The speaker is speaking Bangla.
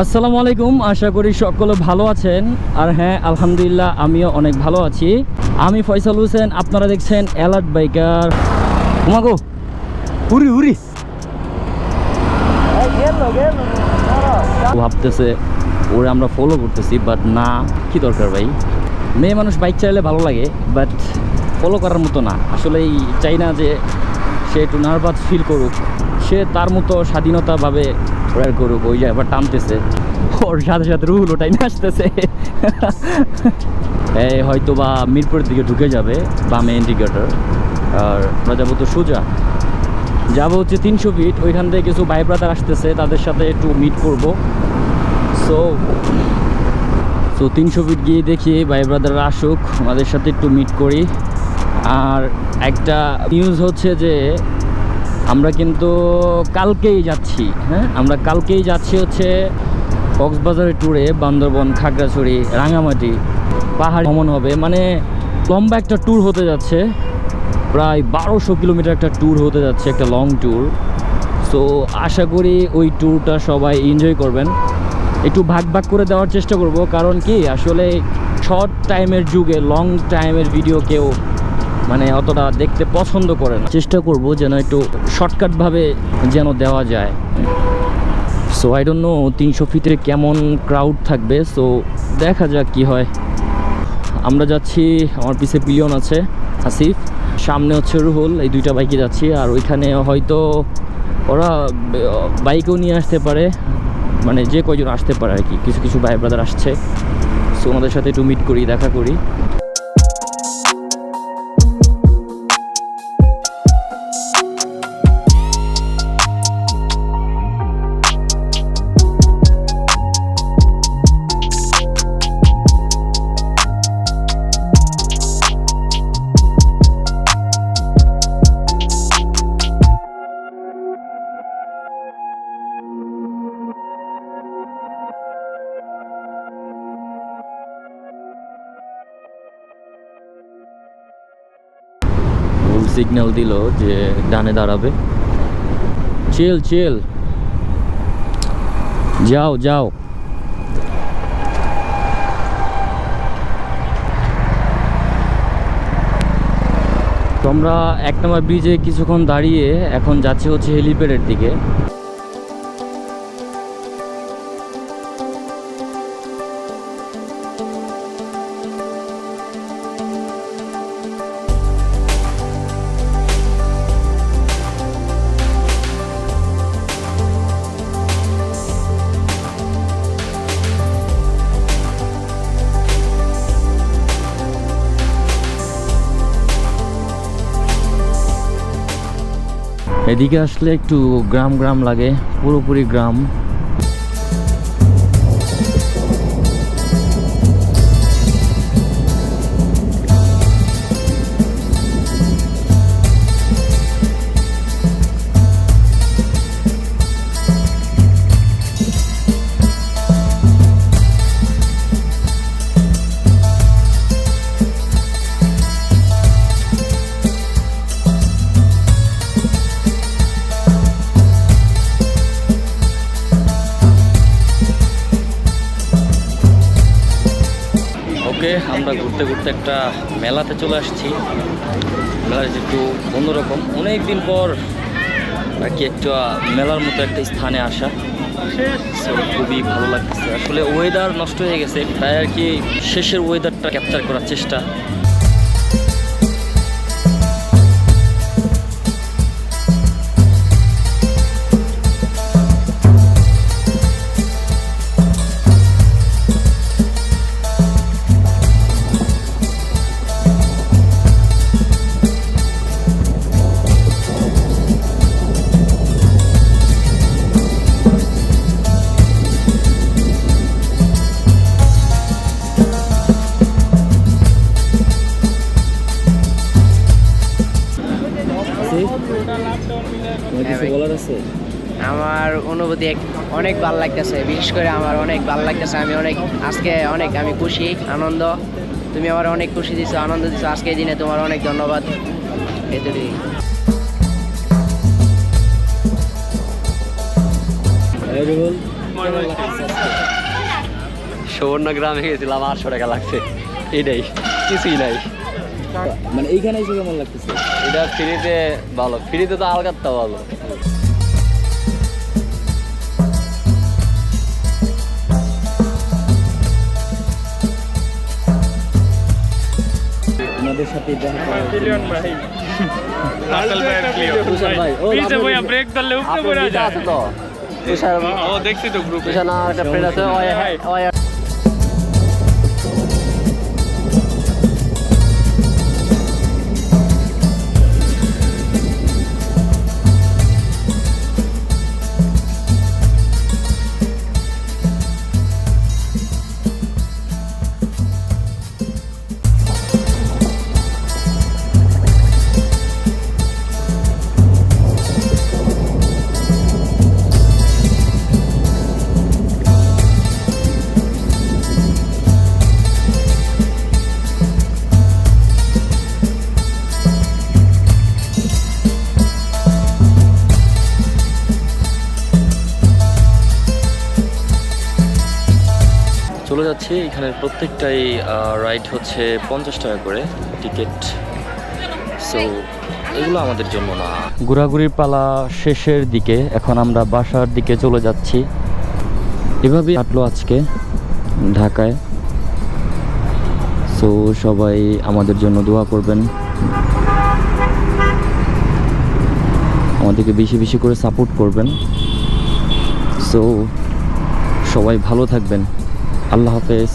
আসসালামু আলাইকুম, আশা করি সকলে ভালো আছেন। আর হ্যাঁ আলহামদুলিল্লাহ, আমিও অনেক ভালো আছি। আমি ফয়সাল হোসেন, আপনারা দেখছেন অ্যালার্ট বাইকার। উরি ভাবতেছে, ওরে আমরা ফলো করতেছি বাট না, কি দরকার ভাই? মেয়ে মানুষ বাইক চালালে ভালো লাগে বাট ফলো করার মতো না। আসলেই চাই না যে সে একটু নার্ভাস ফিল করুক। সে তার মতো স্বাধীনতাভাবে করুক ওই আবার টানতেছে। ওর সাথে সাথে রুহুল ওটাই আসতেছে। এই হয়তো বা মিরপুরের দিকে ঢুকে যাবে বামে ইন্ডিকেটর আর আমরা যাব তো সোজা। যাব হচ্ছে তিনশো ফিট ওইখান থেকে কিছু ভাই ব্রাদার আসতেছে তাদের সাথে একটু মিট করব। সো সো তিনশো ফিট গিয়ে দেখি ভাই ব্রাদাররা আসুক ওনাদের সাথে একটু মিট করি। আর একটা নিউজ হচ্ছে যে আমরা কিন্তু কালকেই যাচ্ছি হ্যাঁ? আমরা কালকেই যাচ্ছি হচ্ছে কক্সবাজারের ট্যুরে বান্দরবন, খাগড়াছড়ি রাঙামাটি পাহাড় ভ্রমণ হবে। মানে লম্বা একটা ট্যুর হতে যাচ্ছে, প্রায় বারোশো কিলোমিটার একটা ট্যুর হতে যাচ্ছে, একটা লং ট্যুর সো আশা করি ওই ট্যুরটা সবাই এনজয় করবেন। একটু ভাগ ভাগ করে দেওয়ার চেষ্টা করব, কারণ কি, আসলে শর্ট টাইমের যুগে লং টাইমের ভিডিও কেউ মানে অতটা দেখতে পছন্দ করে না। চেষ্টা করব যেন একটু শর্টকাটভাবে যেন দেওয়া যায়। সো আই ডোন্ট নো তিনশো ফিটে কেমন ক্রাউড থাকবে। সো দেখা যাক কি হয়। আমরা যাচ্ছি, আমার পিছে পিলিয়ন আছে আসিফ সামনে হচ্ছে রুহুল, এই দুইটা বাইকে যাচ্ছি। আর ওইখানে হয়তো ওরা বাইকেও নিয়ে আসতে পারে। মানে যে কয়জন আসতে পারে আর কি। কিছু কিছু ভাই ব্রাদার আসছে। সো ওনাদের সাথে একটু মিট করি, দেখা করি। সিগন্যাল দিল যে ডানে দাঁড়াবে। চেল চেল। যাও যাও। তোমরা এক নম্বর ব্রিজে কিছুক্ষণ দাঁড়িয়ে এখন যাচ্ছি হচ্ছে হেলিপ্যাডের দিকে। এদিকে আসলে একটু গ্রাম গ্রাম লাগে পুরোপুরি গ্রাম। আমরা ঘুরতে ঘুরতে একটা মেলাতে চলে আসছি। মেলার একটু অন্যরকম। অনেক দিন পর আর কি একটা মেলার মতো একটা স্থানে আসা। খুবই ভালো লাগতেছে। আসলে ওয়েদার নষ্ট হয়ে গেছে। তাই আর কি শেষের ওয়েদারটা ক্যাপচার করার চেষ্টা। আছে। আমার অনুভূতি অনেক ভালো লাগতেছে বিশেষ করে আমার অনেক ভালো লাগতেছে আমি অনেক আজকে অনেক আমি খুশি আনন্দ। তুমি আমার অনেক খুশি দিছো আনন্দ দিছো আজকে দিনে তোমার অনেক ধন্যবাদ। এতটুকুই সুবর্ণ গ্রামে গেছিলাম আটশো টাকা লাগছে। এটাই কিছুই নাই। মানে এইখানে এসে কেমন লাগতেছে? এটা ফ্রিতে ভালো ফ্রিতে তো আলগাতটা ভালো। দেখছি তো গ্রুপে তুষার না একটা ফ্রেন্ড আছে চলে যাচ্ছি। এখানে প্রত্যেকটাই রাইড হচ্ছে পঞ্চাশ টাকা করে টিকিট সো এগুলো আমাদের জন্য না। ঘোরাঘুরির পালা শেষের দিকে এখন আমরা বাসার দিকে চলে যাচ্ছি। এভাবেই কাটলো আজকে ঢাকায়। সো সবাই আমাদের জন্য দোয়া করবেন। আমাদেরকে বেশি বেশি করে সাপোর্ট করবেন। সো সবাই ভালো থাকবেন। আল্লাহ হাফেজ।